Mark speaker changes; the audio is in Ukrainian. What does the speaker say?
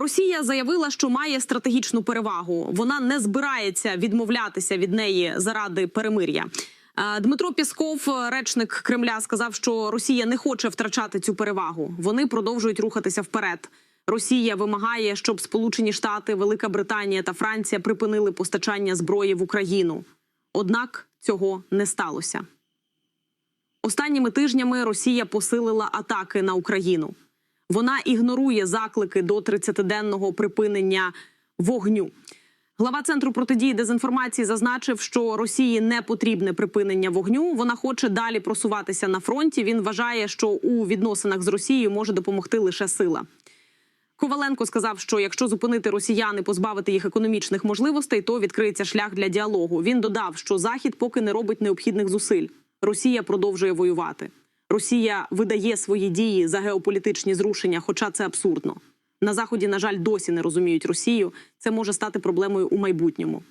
Speaker 1: Росія заявила, що має стратегічну перевагу. Вона не збирається відмовлятися від неї заради перемир'я. Е, Дмитро Пісков, речник Кремля, сказав, що Росія не хоче втрачати цю перевагу. Вони продовжують рухатися вперед. Росія вимагає, щоб Сполучені Штати, Велика Британія та Франція припинили постачання зброї в Україну. Однак цього не сталося. Останніми тижнями Росія посилила атаки на Україну. Вона ігнорує заклики до 30-денного припинення вогню. Глава центру протидії дезінформації зазначив, що Росії не потрібне припинення вогню. Вона хоче далі просуватися на фронті. Він вважає, що у відносинах з Росією може допомогти лише сила. Коваленко сказав, що якщо зупинити росіян і позбавити їх економічних можливостей, то відкриється шлях для діалогу. Він додав, що Захід поки не робить необхідних зусиль. Росія продовжує воювати. Росія видає свої дії за геополітичні зрушення, хоча це абсурдно. На заході, на жаль, досі не розуміють Росію. Це може стати проблемою у майбутньому.